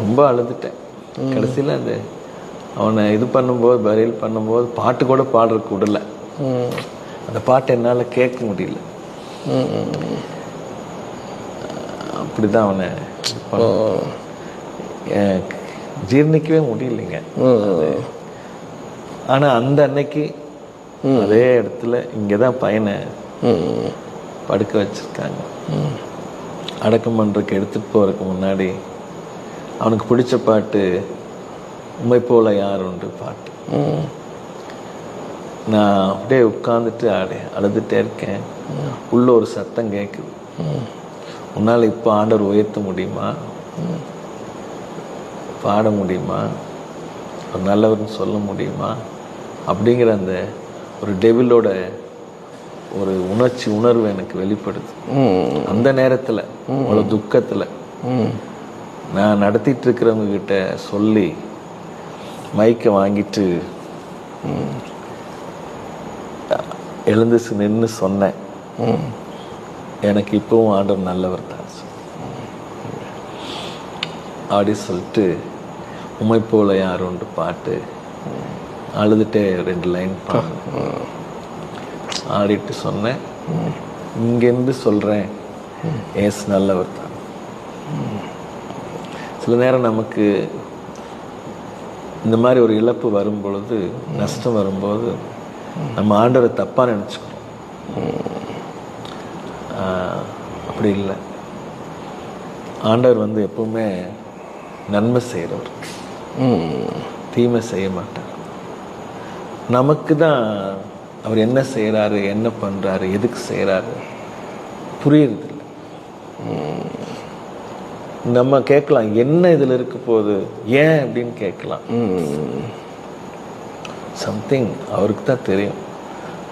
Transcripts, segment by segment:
ரொம்ப அழுதுட்டேன். கடைசியில் அந்த அவனை இது பண்ணும்போது பரியல் பண்ணும்போது பாட்டு கூட பாடுறதுக்கு விடல. அந்த பாட்டை என்னால் கேட்க முடியல. அப்படிதான் அவனை ஜீர்ணிக்கவே முடியலைங்க. ஆனால் அந்த அன்னைக்கு அதே இடத்துல இங்கே தான் பையனை படுக்க வச்சிருக்காங்க. அடக்கம் பண்ணுறதுக்கு எடுத்துகிட்டு போகிறதுக்கு முன்னாடி அவனுக்கு பிடிச்ச பாட்டு உண்மை போல யார் பாட்டு. நான் அப்படியே உட்காந்துட்டு அடே அழுதுட்டே இருக்கேன். உள்ள ஒரு சத்தம் கேட்குது உன்னால் இப்போ ஆண்டவர் உயர்த்த முடியுமா? பாட முடியுமா? ஒரு நல்லவர்னு சொல்ல முடியுமா? அப்படிங்கிற அந்த ஒரு டெவிலோட ஒரு உணர்ச்சி உணர்வு எனக்கு வெளிப்படுது. அந்த நேரத்தில் அவ்வளோ துக்கத்தில். நான் நடத்திட்டு இருக்கிறவங்க கிட்ட சொல்லி மைக்கை வாங்கிட்டு எழுந்து நின்று சொன்னேன். எனக்கு இப்பவும் ஆண்டவர் நல்லவர் தான். அப்படி சொல்லிட்டு உமை போல யார் உண்டு பாட்டு அழுதுட்டே ரெண்டு லைன் பாடு ஆடிட்டு சொன்னேன். இங்கேருந்து சொல்கிறேன் ஏஸ் நல்லவர் தான். சில நேரம் நமக்கு இந்த மாதிரி ஒரு இழப்பு வரும்பொழுது நஷ்டம் வரும்போது நம்ம ஆண்டவரை தப்பாக நினச்சிக்கிறோம். அப்படி இல்லை. ஆண்டவர் வந்து எப்பவுமே நன்மை செய்கிறவர் தீமை செய்ய மாட்டார். நமக்கு தான் அவர் என்ன செய்கிறாரு என்ன பண்ணுறாரு எதுக்கு செய்கிறாரு புரியறதில்ல. நம்ம கேட்கலாம் என்ன இதில் இருக்க போகுது? ஏன் அப்படின்னு கேட்கலாம். சம்திங் அவருக்கு தான் தெரியும்.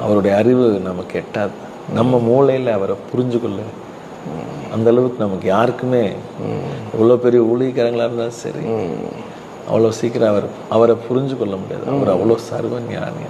அவருடைய அறிவு நமக்கு எட்டாது நம்ம மூளையில் அவரை புரிஞ்சுக்கொள்ள. அந்தளவுக்கு அந்த அளவுக்கு நமக்கு யாருக்குமே எவ்வளோ பெரிய ஊழியக்காரங்களாக இருந்தாலும் சரி அவ்வளோ சீக்கிரம் அவர் அவரை புரிஞ்சு கொள்ள முடியாது. அவர் அவ்வளோ சர்வ ஞானி